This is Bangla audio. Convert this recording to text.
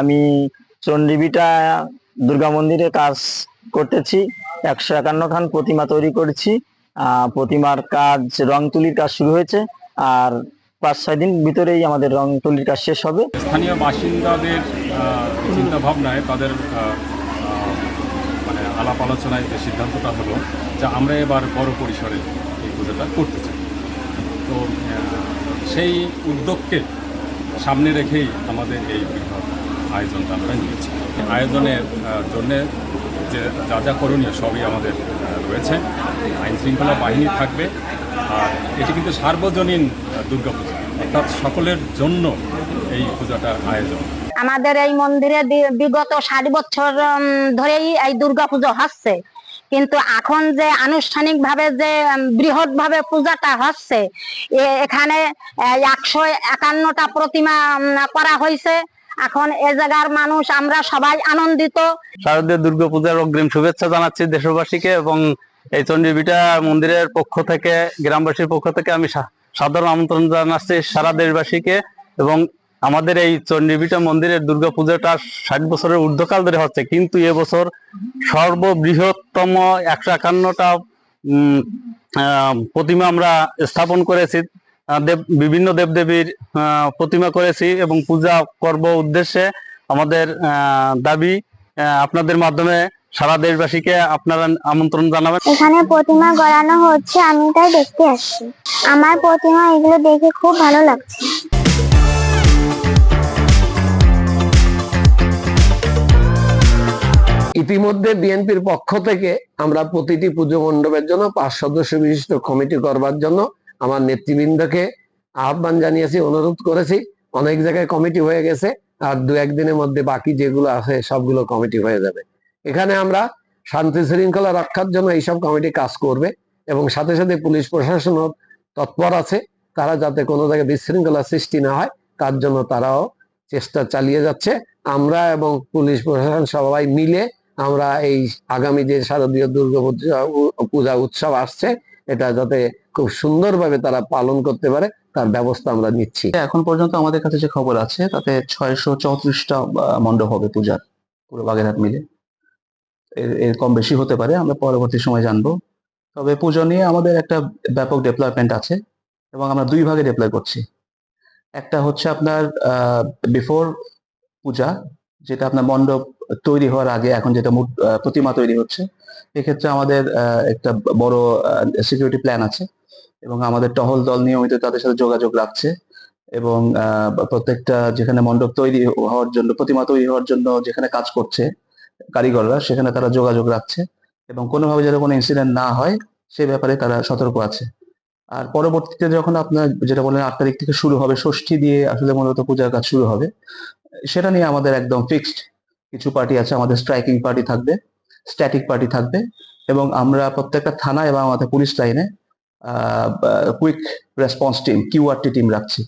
আমি চন্ডীবিটা দুর্গা মন্দিরে কাজ করতেছি, একশো একান্ন খান প্রতিমা তৈরি করেছি। প্রতিমার কাজ, রং তুলির কাজ শুরু হয়েছে, আর পাঁচ ছয় দিন ভিতরেই আমাদের রং তুলির কাজ শেষ হবে। স্থানীয় বাসিন্দাদের চিন্তা ভাবনায় তাদের মানে আলাপ আলোচনায় যে সিদ্ধান্তটা হলো, যে আমরা এবার বড় পরিসরে এই পুজোটা করতে চাই। তো সেই উদ্যোগকে সামনে রেখেই আমাদের এই বৃহৎ আয়োজনটা আমরা নিয়েছি। আয়োজনের জন্য যে যা যা করণীয় সবই আমাদের রয়েছে। আইন শৃঙ্খলা বাহিনী থাকবে। আর এটি কিন্তু সার্বজনীন দুর্গাপূজা। অর্থাৎ সকলের জন্য এই পূজাটার আয়োজন। আমাদের এই মন্দিরে বিগত ষাট বছর ধরেই এই দুর্গাপুজো হচ্ছে। কিন্তু এখন যে আনুষ্ঠানিক ভাবে যে বৃহৎ ভাবে পূজাটা হচ্ছে এখানে একশো একান্নটা প্রতিমা করা হয়েছে। এখন এ জায়গার মানুষ, আমরা সবাই আনন্দিত। শারদীয় দুর্গাপূজার অগ্রিম শুভেচ্ছা জানাচ্ছি দেশবাসীকে এবং এই চন্ডীবিটা মন্দিরের পক্ষ থেকে, গ্রামবাসীর পক্ষ থেকে আমি সাধারণ আমন্ত্রণ জানাচ্ছি সারা দেশবাসীকে এবং আমাদের এই চন্ডীবিটা মন্দিরের দুর্গাপূজাটা ষাট বছরের ঊর্ধ্বকাল ধরে হচ্ছে। কিন্তু এবছর সর্ববৃহত্তম একশো একান্নটা প্রতিমা আমরা স্থাপন করেছি। দেব বিভিন্ন দেবদেবীর আহ, প্রতিমা করেছি এবং পূজা করব উদ্দেশ্যে আমাদের আহ, দাবি আপনাদের মাধ্যমে সারা দেশবাসীকে আপনারা আমন্ত্রণ জানাবেন। এখানে প্রতিমা গড়ানো হচ্ছে আমি তাই দেখতে আসছি। আমার প্রতিমা এগুলো দেখে খুব ভালো লাগছে। ইতিমধ্যে বিএনপির পক্ষ থেকে আমরা প্রতিটি পুজো মণ্ডপের জন্য পাঁচ সদস্য বিশিষ্ট কমিটি করবার জন্য আমার নেতৃবৃন্দকে আহ্বান জানিয়েছি, অনুরোধ করেছি। অনেক জায়গায় কমিটি হয়ে গেছে, আর দু একদিনের মধ্যে বাকি যেগুলো আছে, সবগুলো কমিটি হয়ে যাবে। এখানে আমরা শান্তি শৃঙ্খলা রক্ষার জন্য এইসব কমিটি কাজ করবে এবং সাথে সাথে পুলিশ প্রশাসনও তৎপর আছে। তারা যাতে কোনো জায়গায় বিশৃঙ্খলা সৃষ্টি না হয়, তার জন্য তারাও চেষ্টা চালিয়ে যাচ্ছে। আমরা এবং পুলিশ প্রশাসন সবাই মিলে আমরা এই আগামী যে শারদীয় দুর্গা পূজা উৎসব আসছে, এটা যাতে খুব সুন্দরভাবে তারা পালন করতে পারে, তার ব্যবস্থা আমরা নিচ্ছি। এখন পর্যন্ত আমাদের কাছে যে খবর আছে, তাতে ছয়শো চৌত্রিশটা মণ্ডপ হবে পূজার, পুরো বাগেরহাট মিলে। এর কম বেশি হতে পারে, আমরা পরবর্তী সময় জানব। তবে পুজো নিয়ে আমাদের একটা ব্যাপক ডেভেলপমেন্ট আছে, এবং আমরা দুই ভাগে ডেপ্লয় করছি। একটা হচ্ছে আপনার বিফোর পূজা, যেটা আপনার মণ্ডপ তৈরি হওয়ার আগে, এখন যেটা প্রতিমা তৈরি হচ্ছে। এক্ষেত্রে আমাদের একটা বড় সিকিউরিটি প্ল্যান আছে। এবং আমাদের টহল দল নিয়মিত তাদের সাথে যোগাযোগ রাখছে এবং প্রত্যেকটা যেখানে মণ্ডপ তৈরি হওয়ার জন্য, প্রতিমা তৈরি হওয়ার জন্য যেখানে কাজ করছে কারিগররা, সেখানে তারা যোগাযোগ রাখছে এবং কোনোভাবে যেন কোনো ইনসিডেন্ট না হয়, সে ব্যাপারে তারা সতর্ক আছে। আর পরবর্তীতে যখন আপনার যেটা বলেন আট তারিখ থেকে শুরু হবে, ষষ্ঠী দিয়ে আসলে মূলত পূজার কাজ শুরু হবে, সেটা নিয়ে আমাদের একদম ফিক্সড কিছু পার্টি আছে, আমাদের স্ট্রাইকিং পার্টি থাকবে স্ট্যাটিক পার্টি থাকবে এবং আমরা প্রত্যেকটা থানা এবং আমাদের পুলিশ লাইনে quick response team QRT team রাখছি।